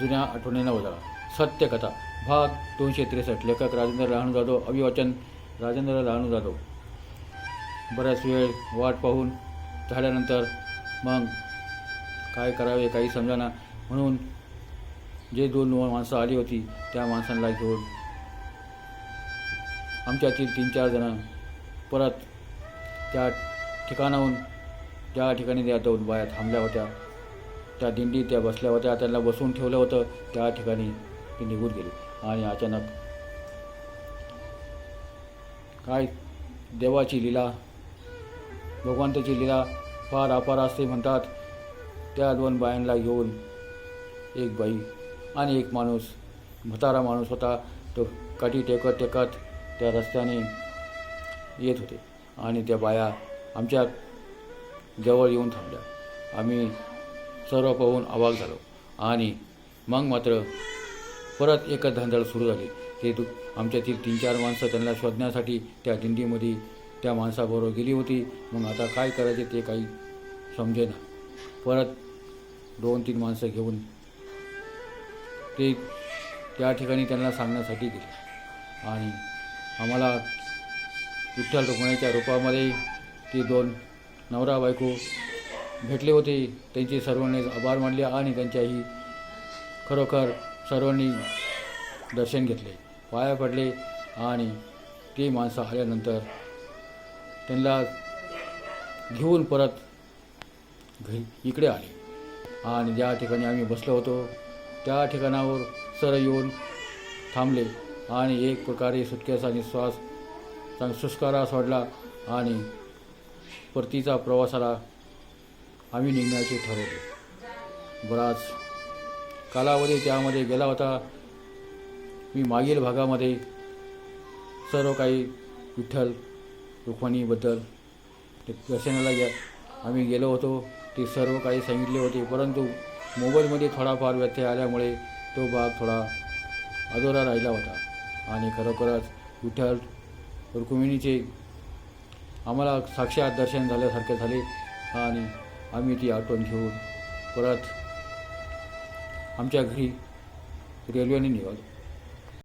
जुन्या आठवणींना उजाळा सत्यकथा भाग दोनशे त्रेसष्ट. लेखक राजेंद्र राहणू जाधव. अभिवाचन राजेंद्र राहणू जाधव. बराच वेळ वाट पाहून झाल्यानंतर मग काय करावे काही समजाना. म्हणून जे दोन माणसं आली होती त्या माणसांना घेऊन आमच्यातील तीन चार जणं परत त्या ठिकाणाहून ज्या ठिकाणी त्या दोन बाया थांबल्या होत्या. त्या दिंडी त्या बसल्या होत्या त्यांना बसवून ठेवलं होतं. त्या ठिकाणी ती निघून गेली आणि अचानक काय देवाची लीला भगवंताची लीला फार अपार असते म्हणतात. त्या दोन बायांना घेऊन एक बाई आणि एक माणूस म्हातारा माणूस होता. तो काठी टेकत टेकत त्या रस्त्याने येत होते आणि त्या बाया आमच्या जवळ येऊन थांबल्या. आम्ही सर्व पाहून अवाक झालो. आणि मग मात्र परत एकच धांदळ सुरू झाली. ते दु आमच्यातील तीन चार माणसं त्यांना शोधण्यासाठी त्या दिंडीमध्ये त्या माणसाबरोबर गेली होती. मग आता काय करायचे ते काही समजेना. परत दोन तीन माणसं घेऊन ते त्या ठिकाणी त्यांना सांगण्यासाठी गेले. आणि आम्हाला विठ्ठल रुक्मिणीच्या रूपामध्ये ते दोन नवरा बायको भेटले होते. त्यांचे सर्वांनी आभार मानले आणि त्यांच्याही खरोखर सर्वांनी दर्शन घेतले. पाया पडले आणि ती माणसं आल्यानंतर त्यांना घेऊन परत घरी इकडे आले. आणि ज्या ठिकाणी आम्ही बसलो होतो त्या ठिकाणावर सर येऊन थांबले आणि एक प्रकारे सुटक्याचा निश्वास चांग सुस्कारा सोडला आणि परतीचा प्रवासाला आम्ही निघण्याचे ठरवले. बराच कालावधी त्यामध्ये गेला होता. मी मागील भागामध्ये सर्व काही विठ्ठल रुक्मिणीबद्दल ते दर्शनाला गे आम्ही गेलो होतो. ते सर्व काही सांगितले होते. परंतु मोबाईलमध्ये थोडाफार व्यत्यय आल्यामुळे तो भाग थोडा अधोरा राहिला होता. आणि खरोखरच विठ्ठल रुक्मिणीचे आम्हाला साक्षात दर्शन झाल्यासारखे झाले. आणि आम्ही ती आठवण घेऊन परत आमच्या घरी रेल्वेने निघालो.